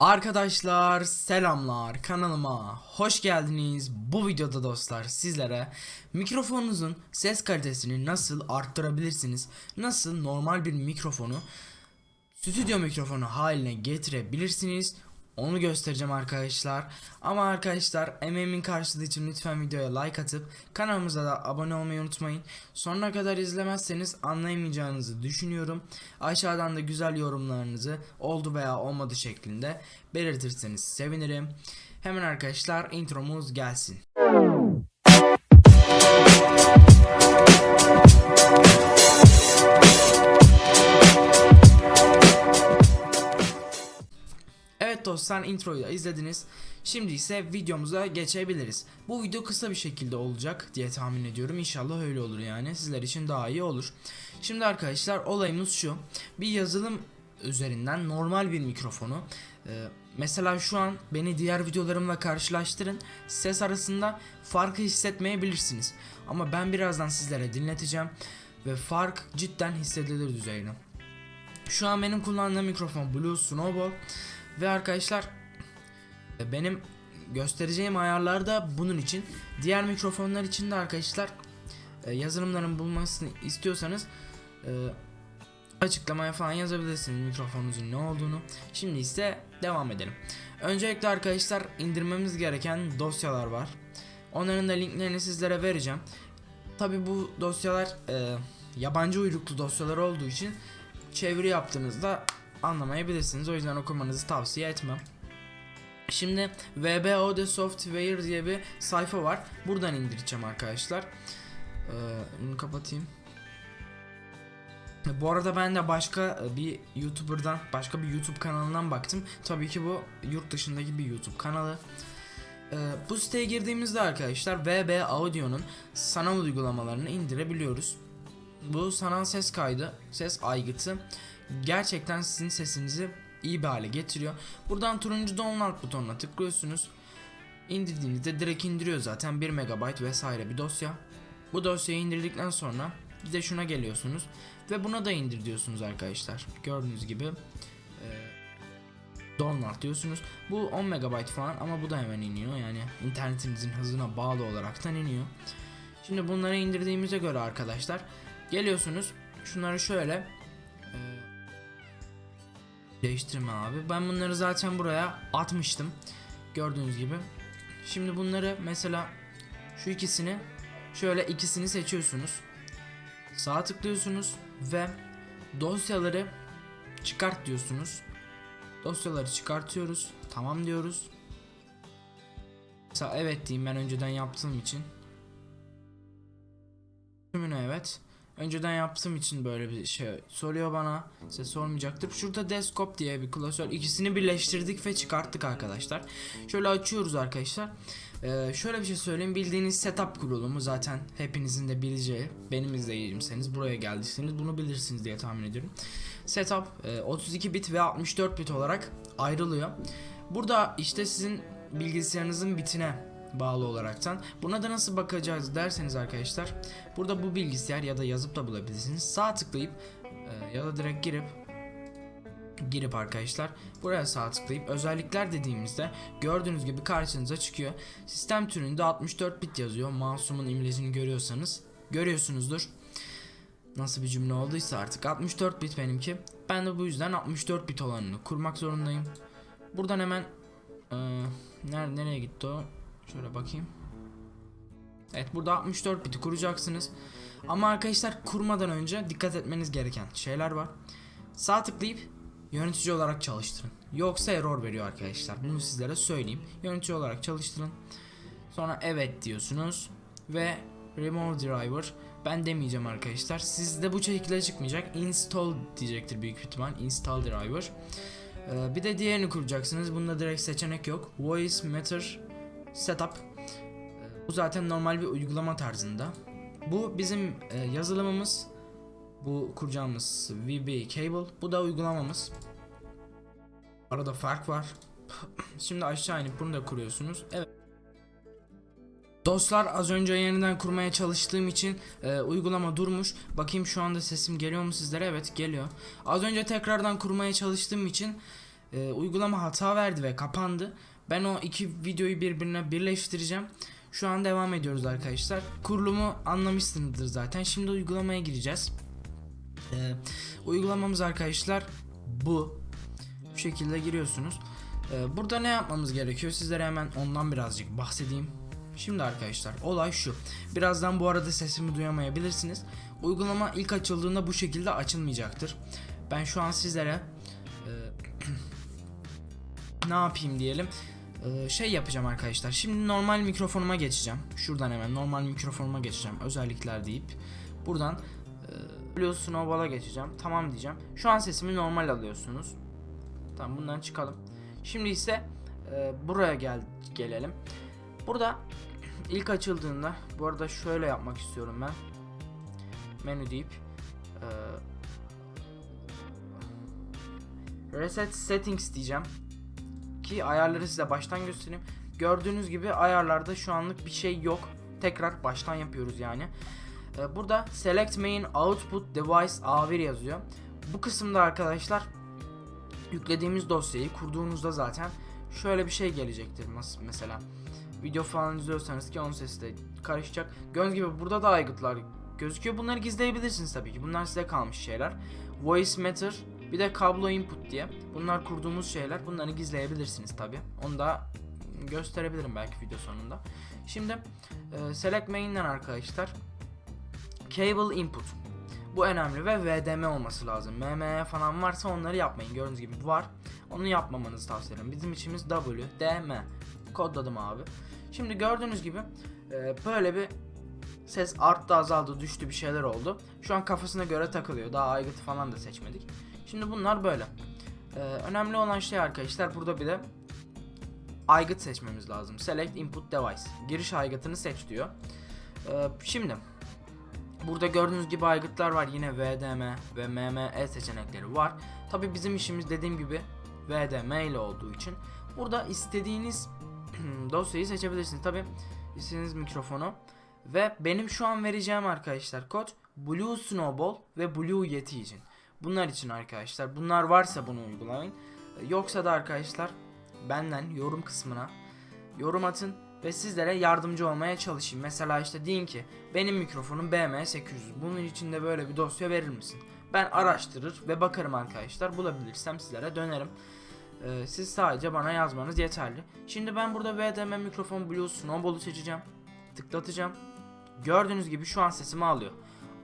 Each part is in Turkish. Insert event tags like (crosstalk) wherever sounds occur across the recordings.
Arkadaşlar selamlar kanalıma hoş geldiniz. Bu videoda dostlar sizlere mikrofonunuzun ses kalitesini nasıl arttırabilirsiniz? Nasıl normal bir mikrofonu stüdyo mikrofonu haline getirebilirsiniz? Onu göstereceğim arkadaşlar. Ama arkadaşlar emeğimin karşılığı için lütfen videoya like atıp kanalımıza da abone olmayı unutmayın. Sonuna kadar izlemezseniz anlayamayacağınızı düşünüyorum. Aşağıdan da güzel yorumlarınızı oldu veya olmadı şeklinde belirtirseniz sevinirim. Hemen arkadaşlar intromuz gelsin. Evet dostlar introyu da izlediniz. Şimdi ise videomuza geçebiliriz. Bu video kısa bir şekilde olacak diye tahmin ediyorum. İnşallah öyle olur yani. Sizler için daha iyi olur. Şimdi arkadaşlar olayımız şu. Bir yazılım üzerinden normal bir mikrofonu e, mesela şu an beni diğer videolarımla karşılaştırın. Ses arasında farkı hissetmeyebilirsiniz. Ama ben birazdan sizlere dinleteceğim ve fark cidden hissedilir düzeyde. Şu an benim kullandığım mikrofon Blue Snowball ve arkadaşlar e, benim göstereceğim ayarlar da bunun için. Diğer mikrofonlar için de arkadaşlar e, yazılımların bulmasını istiyorsanız e, açıklamaya falan yazabilirsiniz mikrofonunuzun ne olduğunu. Şimdi ise devam edelim. Öncelikle arkadaşlar indirmemiz gereken dosyalar var. Onların da linklerini sizlere vereceğim. Tabi bu dosyalar e, yabancı uyruklu dosyalar olduğu için çeviri yaptığınızda anlamayabilirsiniz. O yüzden okumanızı tavsiye etmem. Şimdi VBOD Software diye bir sayfa var. Buradan indireceğim arkadaşlar. Ee, bunu kapatayım. Bu arada ben de başka bir YouTuber'dan, başka bir YouTube kanalından baktım. Tabii ki bu yurt dışındaki bir YouTube kanalı. Ee, bu siteye girdiğimizde arkadaşlar VB Audio'nun sanal uygulamalarını indirebiliyoruz. Bu sanal ses kaydı, ses aygıtı gerçekten sizin sesinizi iyi bir hale getiriyor. Buradan turuncu download butonuna tıklıyorsunuz. İndirdiğinizde direkt indiriyor zaten 1 MB vesaire bir dosya. Bu dosyayı indirdikten sonra bir de şuna geliyorsunuz ve buna da indir diyorsunuz arkadaşlar. Gördüğünüz gibi e, download diyorsunuz. Bu 10 MB falan ama bu da hemen iniyor. Yani internetinizin hızına bağlı olaraktan iniyor. Şimdi bunları indirdiğimize göre arkadaşlar geliyorsunuz. Şunları şöyle değiştirme abi. Ben bunları zaten buraya atmıştım. Gördüğünüz gibi. Şimdi bunları mesela şu ikisini şöyle ikisini seçiyorsunuz. Sağa tıklıyorsunuz ve dosyaları çıkart diyorsunuz. Dosyaları çıkartıyoruz. Tamam diyoruz. Mesela evet diyeyim ben önceden yaptığım için. Tümünü evet. Önceden yaptığım için böyle bir şey soruyor bana. Size sormayacaktır. Şurada Desktop diye bir klasör. İkisini birleştirdik ve çıkarttık arkadaşlar. Şöyle açıyoruz arkadaşlar. Ee, şöyle bir şey söyleyeyim. Bildiğiniz setup kurulumu zaten hepinizin de bileceği. Benim izleyicimseniz buraya geldiyseniz bunu bilirsiniz diye tahmin ediyorum. Setup e, 32 bit ve 64 bit olarak ayrılıyor. Burada işte sizin bilgisayarınızın bitine bağlı olaraktan. Buna da nasıl bakacağız derseniz arkadaşlar. Burada bu bilgisayar ya da yazıp da bulabilirsiniz. Sağ tıklayıp e, ya da direkt girip girip arkadaşlar buraya sağ tıklayıp özellikler dediğimizde gördüğünüz gibi karşınıza çıkıyor. Sistem türünde 64 bit yazıyor. Mouse'umun imlesini görüyorsanız görüyorsunuzdur. Nasıl bir cümle olduysa artık 64 bit benimki. Ben de bu yüzden 64 bit olanını kurmak zorundayım. Buradan hemen e, nerede nereye gitti o? Şöyle bakayım. Evet burada 64 biti kuracaksınız. Ama arkadaşlar kurmadan önce dikkat etmeniz gereken şeyler var. Sağ tıklayıp yönetici olarak çalıştırın. Yoksa error veriyor arkadaşlar. Bunu sizlere söyleyeyim. Yönetici olarak çalıştırın. Sonra evet diyorsunuz ve remove driver ben demeyeceğim arkadaşlar. Sizde bu şekilde çıkmayacak. Install diyecektir büyük ihtimal. Install driver. Ee, bir de diğerini kuracaksınız. Bunda direkt seçenek yok. Voice Matter Setup. Bu zaten normal bir uygulama tarzında. Bu bizim e, yazılımımız. Bu kuracağımız VB Cable. Bu da uygulamamız. Arada fark var. (laughs) Şimdi aşağı inip bunu da kuruyorsunuz. Evet. Dostlar az önce yeniden kurmaya çalıştığım için e, uygulama durmuş. Bakayım şu anda sesim geliyor mu sizlere? Evet geliyor. Az önce tekrardan kurmaya çalıştığım için e, uygulama hata verdi ve kapandı. Ben o iki videoyu birbirine birleştireceğim. Şu an devam ediyoruz arkadaşlar. Kurulumu anlamışsınızdır zaten. Şimdi uygulamaya gireceğiz. Ee, uygulamamız arkadaşlar bu. Bu şekilde giriyorsunuz. Ee, burada ne yapmamız gerekiyor? Sizlere hemen ondan birazcık bahsedeyim. Şimdi arkadaşlar olay şu. Birazdan bu arada sesimi duyamayabilirsiniz. Uygulama ilk açıldığında bu şekilde açılmayacaktır. Ben şu an sizlere e, (clears throat) ne yapayım diyelim. Ee, şey yapacağım arkadaşlar. Şimdi normal mikrofonuma geçeceğim. Şuradan hemen normal mikrofonuma geçeceğim. Özellikler deyip buradan e, Blue Snowball'a geçeceğim. Tamam diyeceğim. Şu an sesimi normal alıyorsunuz. Tamam bundan çıkalım. Şimdi ise e, buraya gel gelelim. Burada ilk açıldığında bu arada şöyle yapmak istiyorum ben. Menü deyip e, Reset Settings diyeceğim ki ayarları size baştan göstereyim. Gördüğünüz gibi ayarlarda şu anlık bir şey yok. Tekrar baştan yapıyoruz yani. Ee, burada Select Main Output Device A1 yazıyor. Bu kısımda arkadaşlar yüklediğimiz dosyayı kurduğunuzda zaten şöyle bir şey gelecektir mesela. Video falan izliyorsanız ki onun sesi de karışacak. Gördüğünüz gibi burada da aygıtlar gözüküyor. Bunları gizleyebilirsiniz tabii ki. Bunlar size kalmış şeyler. Voice Matter bir de kablo input diye. Bunlar kurduğumuz şeyler. Bunları gizleyebilirsiniz tabi. Onu da gösterebilirim belki video sonunda. Şimdi e, select main'den arkadaşlar cable input. Bu önemli ve VDM olması lazım. MME falan varsa onları yapmayın. Gördüğünüz gibi var. Onu yapmamanızı tavsiye ederim. Bizim içimiz W, D, M. Kodladım abi. Şimdi gördüğünüz gibi e, böyle bir ses arttı azaldı düştü bir şeyler oldu. Şu an kafasına göre takılıyor. Daha aygıt falan da seçmedik. Şimdi bunlar böyle. Ee, önemli olan şey arkadaşlar burada bir de aygıt seçmemiz lazım. Select input device. Giriş aygıtını seç diyor. Ee, şimdi burada gördüğünüz gibi aygıtlar var. Yine VDM ve MME seçenekleri var. Tabi bizim işimiz dediğim gibi VDM ile olduğu için burada istediğiniz (clears throat) dosyayı seçebilirsiniz. Tabi istediğiniz mikrofonu ve benim şu an vereceğim arkadaşlar kod Blue Snowball ve Blue Yeti için. Bunlar için arkadaşlar. Bunlar varsa bunu uygulayın. Yoksa da arkadaşlar benden yorum kısmına yorum atın ve sizlere yardımcı olmaya çalışayım. Mesela işte deyin ki benim mikrofonum BM800. Bunun içinde böyle bir dosya verir misin? Ben araştırır ve bakarım arkadaşlar. Bulabilirsem sizlere dönerim. Ee, siz sadece bana yazmanız yeterli. Şimdi ben burada VDM mikrofon Blue Snowball'u seçeceğim. Tıklatacağım. Gördüğünüz gibi şu an sesimi alıyor.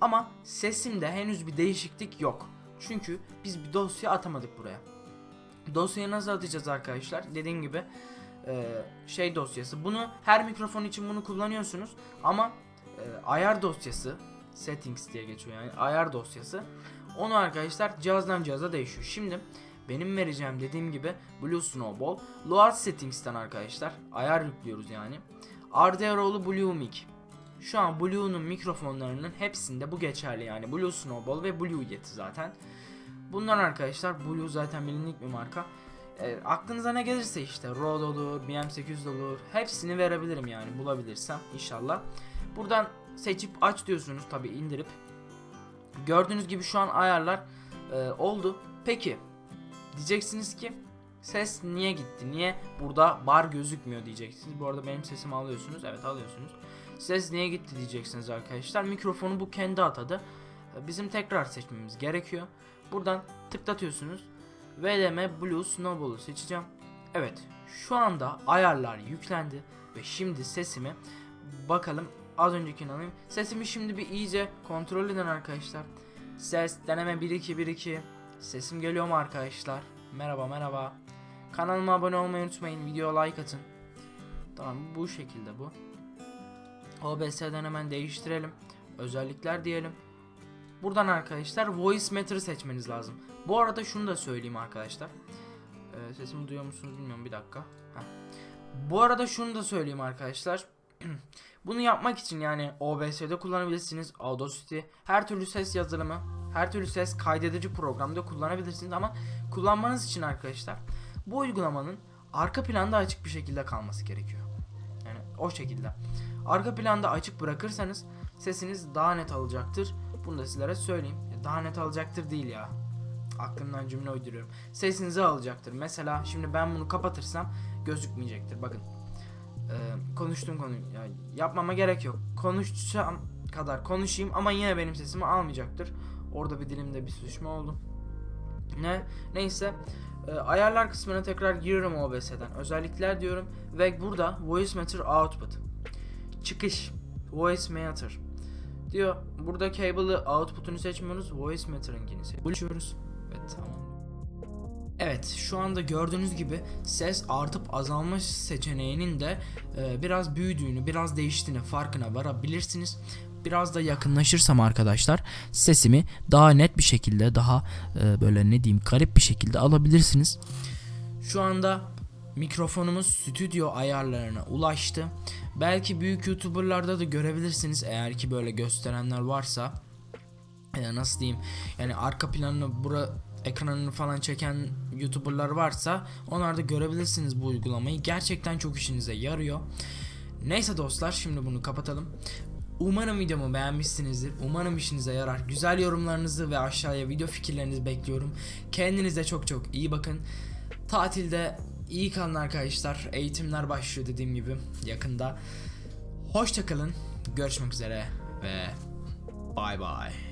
Ama sesimde henüz bir değişiklik yok. Çünkü biz bir dosya atamadık buraya. Dosyayı nasıl atacağız arkadaşlar? Dediğim gibi e, şey dosyası. Bunu her mikrofon için bunu kullanıyorsunuz ama e, ayar dosyası settings diye geçiyor yani ayar dosyası. Onu arkadaşlar cihazdan cihaza değişiyor. Şimdi benim vereceğim dediğim gibi Blue Snowball. Load Settings'ten arkadaşlar ayar yüklüyoruz yani. RDRO'lu Blue Mic. Şu an Blue'nun mikrofonlarının hepsinde bu geçerli yani Blue Snowball ve Blue Yeti zaten. Bunlar arkadaşlar Blue zaten bilindik bir marka. E, aklınıza ne gelirse işte Rode olur, BM800 olur hepsini verebilirim yani bulabilirsem inşallah. Buradan seçip aç diyorsunuz tabi indirip. Gördüğünüz gibi şu an ayarlar e, oldu. Peki diyeceksiniz ki ses niye gitti? Niye burada bar gözükmüyor diyeceksiniz. Bu arada benim sesimi alıyorsunuz. Evet alıyorsunuz. Ses niye gitti diyeceksiniz arkadaşlar. Mikrofonu bu kendi atadı. Bizim tekrar seçmemiz gerekiyor. Buradan tıklatıyorsunuz. VDM Blue Snowball'u seçeceğim. Evet şu anda ayarlar yüklendi. Ve şimdi sesimi bakalım az öncekini alayım. Sesimi şimdi bir iyice kontrol edin arkadaşlar. Ses deneme 1 2 1 2. Sesim geliyor mu arkadaşlar? Merhaba merhaba. Kanalıma abone olmayı unutmayın. Video like atın. Tamam bu şekilde bu. OBS'den hemen değiştirelim. Özellikler diyelim. Buradan arkadaşlar Voice Matter'ı seçmeniz lazım. Bu arada şunu da söyleyeyim arkadaşlar. Ee, sesimi duyuyor musunuz bilmiyorum bir dakika. Heh. Bu arada şunu da söyleyeyim arkadaşlar. (clears throat) Bunu yapmak için yani OBS'de kullanabilirsiniz. Audacity, her türlü ses yazılımı, her türlü ses kaydedici programda kullanabilirsiniz ama kullanmanız için arkadaşlar bu uygulamanın arka planda açık bir şekilde kalması gerekiyor. Yani o şekilde. Arka planda açık bırakırsanız sesiniz daha net alacaktır. Bunu da sizlere söyleyeyim. Daha net alacaktır değil ya. aklımdan cümle uyduruyorum. Sesinizi alacaktır. Mesela şimdi ben bunu kapatırsam gözükmeyecektir. Bakın. Ee, konuştuğum konu ya yapmama gerek yok. Konuşsam kadar konuşayım ama yine benim sesimi almayacaktır. Orada bir dilimde bir sürüşme oldu. Ne? Neyse. Ee, ayarlar kısmına tekrar giriyorum OBS'den. Özellikler diyorum ve burada Voice Matter Output. Çıkış. Voice Matter. Diyor burada cable'ı output'unu seçmiyoruz. Voice Matter'ınkini seçiyoruz. Ve tamam. Evet şu anda gördüğünüz gibi ses artıp azalma seçeneğinin de e, biraz büyüdüğünü, biraz değiştiğini farkına varabilirsiniz. Biraz da yakınlaşırsam arkadaşlar sesimi daha net bir şekilde daha e, böyle ne diyeyim garip bir şekilde alabilirsiniz. Şu anda mikrofonumuz stüdyo ayarlarına ulaştı. Belki büyük youtuberlarda da görebilirsiniz eğer ki böyle gösterenler varsa. E, nasıl diyeyim yani arka planını bura ekranını falan çeken youtuberlar varsa onlar da görebilirsiniz bu uygulamayı. Gerçekten çok işinize yarıyor. Neyse dostlar şimdi bunu kapatalım. Umarım videomu beğenmişsinizdir. Umarım işinize yarar. Güzel yorumlarınızı ve aşağıya video fikirlerinizi bekliyorum. Kendinize çok çok iyi bakın. Tatilde iyi kalın arkadaşlar. Eğitimler başlıyor dediğim gibi yakında. Hoşçakalın. Görüşmek üzere ve bay bay.